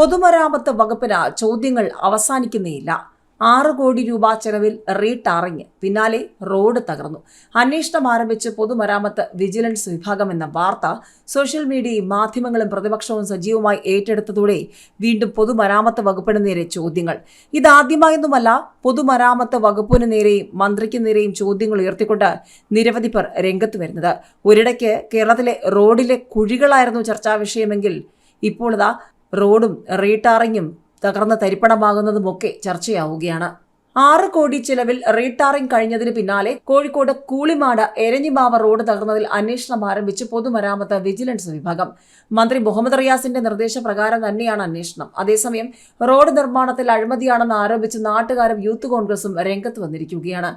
പൊതുമരാമത്ത് വകുപ്പിന് ചോദ്യങ്ങൾ അവസാനിക്കുന്നേയില്ല. ആറ് കോടി രൂപ ചെലവിൽ റീടാറിങ് പിന്നാലെ റോഡ് തകർന്നു. അന്വേഷണം ആരംഭിച്ച് പൊതുമരാമത്ത് വിജിലൻസ് വിഭാഗം എന്ന വാർത്ത സോഷ്യൽ മീഡിയയും മാധ്യമങ്ങളും പ്രതിപക്ഷവും സജീവമായി ഏറ്റെടുത്തതോടെ വീണ്ടും പൊതുമരാമത്ത് വകുപ്പിന് നേരെ ചോദ്യങ്ങൾ. ഇതാദ്യമായൊന്നുമല്ല പൊതുമരാമത്ത് വകുപ്പിന് നേരെയും മന്ത്രിക്ക് നേരെയും ചോദ്യങ്ങൾ ഉയർത്തിക്കൊണ്ട് നിരവധി പേർ രംഗത്ത് വരുന്നത്. ഒരിടയ്ക്ക് കേരളത്തിലെ റോഡിലെ കുഴികളായിരുന്നു ചർച്ചാ വിഷയമെങ്കിൽ ഇപ്പോൾ റോഡും റീടാറിങ്ങും തകർന്ന് തരിപ്പണമാകുന്നതുമൊക്കെ ചർച്ചയാവുകയാണ്. ആറ് കോടി ചിലവിൽ റീടാറിംഗ് കഴിഞ്ഞതിന് പിന്നാലെ കോഴിക്കോട് കൂളിമാട് എരഞ്ഞിമാവ റോഡ് തകർന്നതിൽ അന്വേഷണം ആരംഭിച്ച് പൊതുമരാമത്ത് വിജിലൻസ് വിഭാഗം. മന്ത്രി മുഹമ്മദ് റിയാസിന്റെ നിർദ്ദേശപ്രകാരം തന്നെയാണ് അന്വേഷണം. അതേസമയം റോഡ് നിർമ്മാണത്തിൽ അഴിമതിയാണെന്ന് ആരോപിച്ച് നാട്ടുകാരും യൂത്ത് കോൺഗ്രസും രംഗത്ത് വന്നിരിക്കുകയാണ്.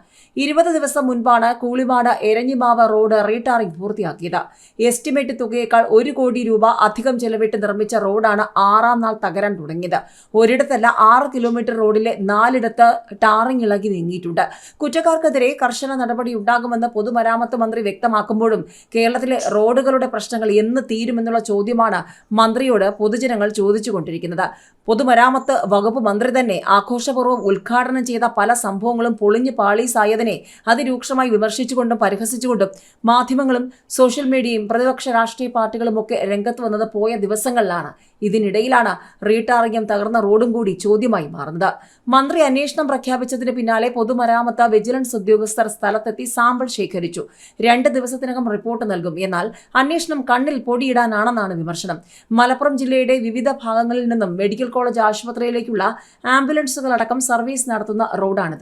ഇരുപത് ദിവസം മുൻപാണ് കൂളിമാട് എരഞ്ഞിമാവ റോഡ് റീടാറിംഗ് പൂർത്തിയാക്കിയത്. എസ്റ്റിമേറ്റ് തുകയേക്കാൾ ഒരു കോടി രൂപ അധികം ചെലവിട്ട് നിർമ്മിച്ച റോഡാണ് ആറാം നാൾ തകരാൻ തുടങ്ങിയത്. ഒരിടത്തല്ല ആറ് കിലോമീറ്റർ റോഡിലെ നാലിടത്ത് ടാറിംഗ് ഇളകി നീങ്ങിയിട്ടുണ്ട്. കുറ്റക്കാർക്കെതിരെ കർശന നടപടി ഉണ്ടാകുമെന്ന് പൊതുമരാമത്ത് മന്ത്രി വ്യക്തമാക്കുമ്പോഴും കേരളത്തിലെ റോഡുകളുടെ പ്രശ്നങ്ങൾ എന്ന് തീരുമെന്നുള്ള ചോദ്യമാണ് മന്ത്രിയോട് പൊതുജനങ്ങൾ ചോദിച്ചുകൊണ്ടിരിക്കുന്നത്. പൊതുമരാമത്ത് വകുപ്പ് മന്ത്രി തന്നെ ആഘോഷപൂർവം ഉദ്ഘാടനം ചെയ്ത പല സംഭവങ്ങളും പൊളിഞ്ഞു പാളീസായതിനെ അതിരൂക്ഷമായി വിമർശിച്ചുകൊണ്ടും പരിഹസിച്ചുകൊണ്ടും മാധ്യമങ്ങളും സോഷ്യൽ മീഡിയയും പ്രതിപക്ഷ രാഷ്ട്രീയ പാർട്ടികളും ഒക്കെ രംഗത്ത് വന്നത് പോയ ദിവസങ്ങളിലാണ്. ഇതിനിടയിലാണ് റീടാറിംഗും തകർന്ന റോഡും കൂടി ചോദ്യമായി മാറുന്നത്. മന്ത്രി അന്വേഷണം പ്രഖ്യാപിച്ചതിന് പിന്നാലെ പൊതുമരാമത്ത് വിജിലൻസ് ഉദ്യോഗസ്ഥർ സ്ഥലത്തെത്തി സാമ്പിൾ ശേഖരിച്ചു. രണ്ട് ദിവസത്തിനകം റിപ്പോർട്ട് നൽകും. എന്നാൽ അന്വേഷണം കണ്ണിൽ പൊടിയിടാനാണെന്നാണ് വിമർശനം. മലപ്പുറം ജില്ലയുടെ വിവിധ ഭാഗങ്ങളിൽ നിന്നും മെഡിക്കൽ കോളേജ് ആശുപത്രിയിലേക്കുള്ള ആംബുലൻസുകളടക്കം സർവീസ് നടത്തുന്ന റോഡാണിത്.